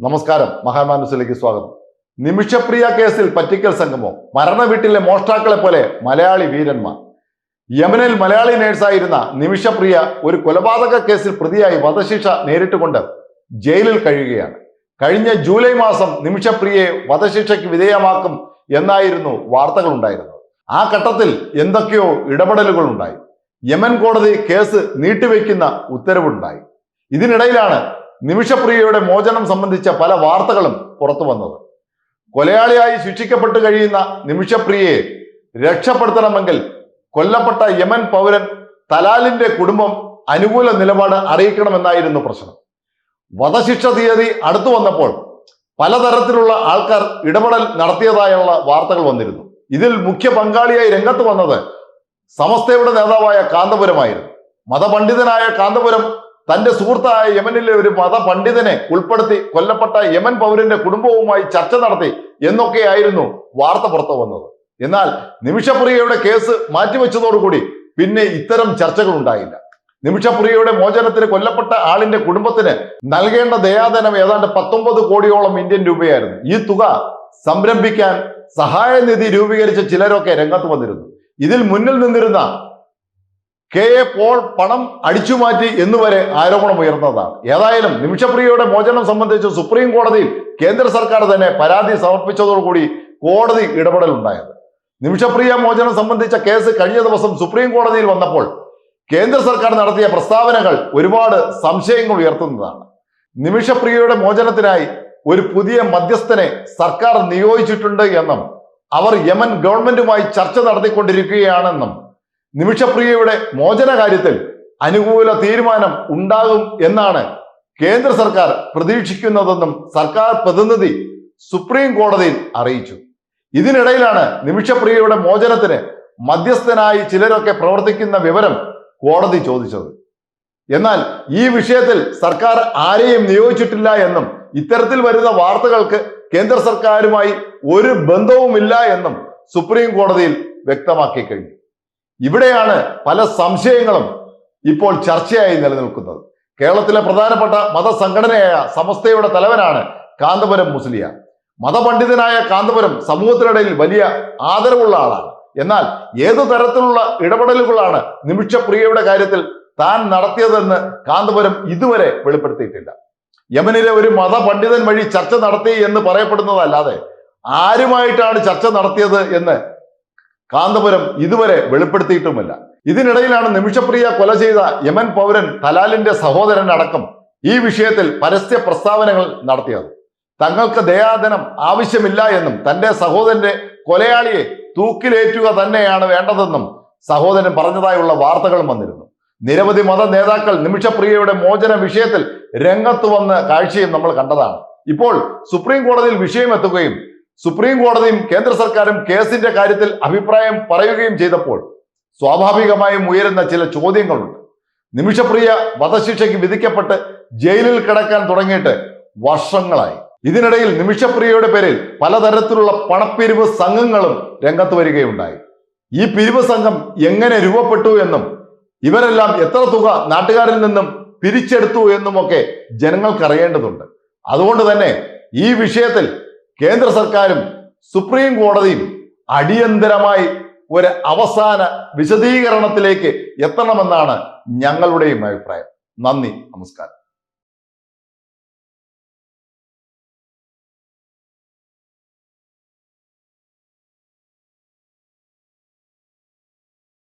നമസ്കാരം. മഹാമാനുസിലേക്ക് സ്വാഗതം. നിമിഷപ്രിയ കേസിൽ പറ്റിക്കൽ സംഗമോ. മരണ വീട്ടിലെ മോഷ്ടാക്കളെ പോലെ മലയാളി വീരന്മാർ. യമനിൽ മലയാളി നേഴ്സായിരുന്ന നിമിഷപ്രിയ ഒരു കൊലപാതക കേസിൽ പ്രതിയായി വധശിക്ഷ നേരിട്ടുകൊണ്ട് ജയിലിൽ കഴിയുകയാണ്. കഴിഞ്ഞ ജൂലൈ മാസം നിമിഷപ്രിയയെ വധശിക്ഷയ്ക്ക് വിധേയമാക്കും എന്നായിരുന്നു വാർത്തകൾ ഉണ്ടായിരുന്നത് ആ ഘട്ടത്തിൽ എന്തൊക്കെയോ ഇടപെടലുകൾ ഉണ്ടായി യമൻ കോടതി കേസ് നീട്ടിവെക്കുന്ന ഉത്തരവുണ്ടായി. ഇതിനിടയിലാണ് നിമിഷപ്രിയയുടെ മോചനം സംബന്ധിച്ച പല വാർത്തകളും പുറത്തു വന്നത്. കൊലയാളിയായി ശിക്ഷിക്കപ്പെട്ടു കഴിയുന്ന നിമിഷപ്രിയയെ രക്ഷപ്പെടുത്തണമെങ്കിൽ കൊല്ലപ്പെട്ട യമൻ പൗരൻ തലാലിന്റെ കുടുംബം അനുകൂല നിലപാട് അറിയിക്കണമെന്നായിരുന്നു പ്രശ്നം. വധശിക്ഷ തീയതി അടുത്തു വന്നപ്പോൾ പലതരത്തിലുള്ള ആൾക്കാർ ഇടപെടൽ നടത്തിയതായുള്ള വാർത്തകൾ വന്നിരുന്നു. ഇതിൽ മുഖ്യ പങ്കാളിയായി രംഗത്ത് വന്നത് സമസ്തയുടെ നേതാവായ കാന്തപുരമായിരുന്നു. മതപണ്ഡിതനായ കാന്തപുരം തന്റെ സുഹൃത്തായ യമനിലെ ഒരു മതപണ്ഡിതനെ ഉൾപ്പെടുത്തി കൊല്ലപ്പെട്ട യമൻ പൗരന്റെ കുടുംബവുമായി ചർച്ച നടത്തി എന്നൊക്കെയായിരുന്നു വാർത്ത പുറത്തു വന്നത്. എന്നാൽ നിമിഷപ്രിയയുടെ കേസ് മാറ്റിവെച്ചതോടുകൂടി പിന്നെ ഇത്തരം ചർച്ചകൾ ഉണ്ടായില്ല. നിമിഷപ്രിയയുടെ മോചനത്തിന് കൊല്ലപ്പെട്ട ആളിന്റെ കുടുംബത്തിന് നൽകേണ്ട ദയാധനം ഏതാണ്ട് പത്തൊമ്പത് കോടിയോളം ഇന്ത്യൻ രൂപയായിരുന്നു. ഈ തുക സംരംഭിക്കാൻ സഹായനിധി രൂപീകരിച്ച ചിലരൊക്കെ രംഗത്ത് വന്നിരുന്നു. ഇതിൽ മുന്നിൽ നിന്നിരുന്ന കെ എ പോൾ പണം അടിച്ചുമാറ്റി എന്നുവരെ ആരോപണം ഉയർന്നതാണ്. ഏതായാലും നിമിഷപ്രിയയുടെ മോചനം സംബന്ധിച്ച് സുപ്രീം കോടതിയിൽ കേന്ദ്ര സർക്കാർ തന്നെ പരാതി സമർപ്പിച്ചതോടുകൂടി കോടതി ഇടപെടലുണ്ടായത്. നിമിഷപ്രിയ മോചനം സംബന്ധിച്ച കേസ് കഴിഞ്ഞ ദിവസം സുപ്രീം കോടതിയിൽ വന്നപ്പോൾ കേന്ദ്ര സർക്കാർ നടത്തിയ പ്രസ്താവനകൾ ഒരുപാട് സംശയങ്ങൾ ഉയർത്തുന്നതാണ്. നിമിഷപ്രിയയുടെ മോചനത്തിനായി ഒരു പുതിയ മധ്യസ്ഥനെ സർക്കാർ നിയോഗിച്ചിട്ടുണ്ട് എന്നും അവർ യമൻ ഗവൺമെന്റുമായി ചർച്ച നടത്തിക്കൊണ്ടിരിക്കുകയാണെന്നും നിമിഷപ്രിയയുടെ മോചന കാര്യത്തിൽ അനുകൂല തീരുമാനം ഉണ്ടാകും എന്നാണ് കേന്ദ്ര സർക്കാർ പ്രതീക്ഷിക്കുന്നതെന്നും സർക്കാർ പ്രതിനിധി സുപ്രീം കോടതിയിൽ അറിയിച്ചു. ഇതിനിടയിലാണ് നിമിഷപ്രിയയുടെ മോചനത്തിന് മധ്യസ്ഥനായി ചിലരൊക്കെ പ്രവർത്തിക്കുന്ന വിവരം കോടതി ചോദിച്ചത്. എന്നാൽ ഈ വിഷയത്തിൽ സർക്കാർ ആരെയും നിയോഗിച്ചിട്ടില്ല എന്നും ഇത്തരത്തിൽ വരുന്ന വാർത്തകൾക്ക് കേന്ദ്ര സർക്കാരുമായി ഒരു ബന്ധവുമില്ല എന്നും സുപ്രീം കോടതിയിൽ വ്യക്തമാക്കി കഴിഞ്ഞു. ഇവിടെയാണ് പല സംശയങ്ങളും ഇപ്പോൾ ചർച്ചയായി നിലനിൽക്കുന്നത്. കേരളത്തിലെ പ്രധാനപ്പെട്ട മതസംഘടനയായ സമസ്തയുടെ തലവനാണ് കാന്തപുരം മുസ്ലിയ. മതപണ്ഡിതനായ കാന്തപുരം സമൂഹത്തിനിടയിൽ വലിയ ആദരവുള്ള ആളാണ്. എന്നാൽ ഏതു തരത്തിലുള്ള ഇടപെടലുകളാണ് നിമിഷപ്രിയയുടെ കാര്യത്തിൽ താൻ നടത്തിയതെന്ന് കാന്തപുരം ഇതുവരെ വെളിപ്പെടുത്തിയിട്ടില്ല. യമനിലെ ഒരു മതപണ്ഡിതൻ വഴി ചർച്ച നടത്തി എന്ന് പറയപ്പെടുന്നതല്ലാതെ ആരുമായിട്ടാണ് ചർച്ച നടത്തിയത് എന്ന് കാന്തപുരം ഇതുവരെ വെളിപ്പെടുത്തിയിട്ടുമില്ല. ഇതിനിടയിലാണ് നിമിഷപ്രിയ കൊല ചെയ്ത യമൻ പൗരൻ തലാലിന്റെ സഹോദരൻ അടക്കം ഈ വിഷയത്തിൽ പരസ്യ പ്രസ്താവനകൾ നടത്തിയത്. തങ്ങൾക്ക് ദയാധനം ആവശ്യമില്ല എന്നും തന്റെ സഹോദരന്റെ കൊലയാളിയെ തൂക്കിലേറ്റുക തന്നെയാണ് വേണ്ടതെന്നും സഹോദരൻ പറഞ്ഞതായുള്ള വാർത്തകളും വന്നിരുന്നു. നിരവധി മത നേതാക്കൾ നിമിഷപ്രിയയുടെ മോചന വിഷയത്തിൽ രംഗത്ത് വന്ന കാഴ്ചയും നമ്മൾ കണ്ടതാണ്. ഇപ്പോൾ സുപ്രീം കോടതിയിൽ വിഷയം എത്തുകയും സുപ്രീം കോടതിയും കേന്ദ്ര സർക്കാരും കേസിന്റെ കാര്യത്തിൽ അഭിപ്രായം പറയുകയും ചെയ്തപ്പോൾ സ്വാഭാവികമായും ഉയരുന്ന ചില ചോദ്യങ്ങളുണ്ട്. നിമിഷപ്രിയ വധശിക്ഷയ്ക്ക് വിധിക്കപ്പെട്ട് ജയിലിൽ കിടക്കാൻ തുടങ്ങിയിട്ട് വർഷങ്ങളായി. ഇതിനിടയിൽ നിമിഷപ്രിയയുടെ പേരിൽ പലതരത്തിലുള്ള പണപ്പിരിവ് സംഘങ്ങളും രംഗത്ത് വരികയുണ്ടായി. ഈ പിരിവ് സംഘം എങ്ങനെ രൂപപ്പെട്ടു എന്നും ഇവരെല്ലാം എത്ര തുക നാട്ടുകാരിൽ നിന്നും പിരിച്ചെടുത്തു എന്നുമൊക്കെ ജനങ്ങൾക്ക് അറിയേണ്ടതുണ്ട് അതുകൊണ്ട് തന്നെ ഈ വിഷയത്തിൽ കേന്ദ്ര സർക്കാരും സുപ്രീം കോടതിയും അടിയന്തരമായി ഒരു അവസാന വിശദീകരണത്തിലേക്ക് എത്തണമെന്നാണ് ഞങ്ങളുടെയും അഭിപ്രായം. നന്ദി നമസ്കാരം.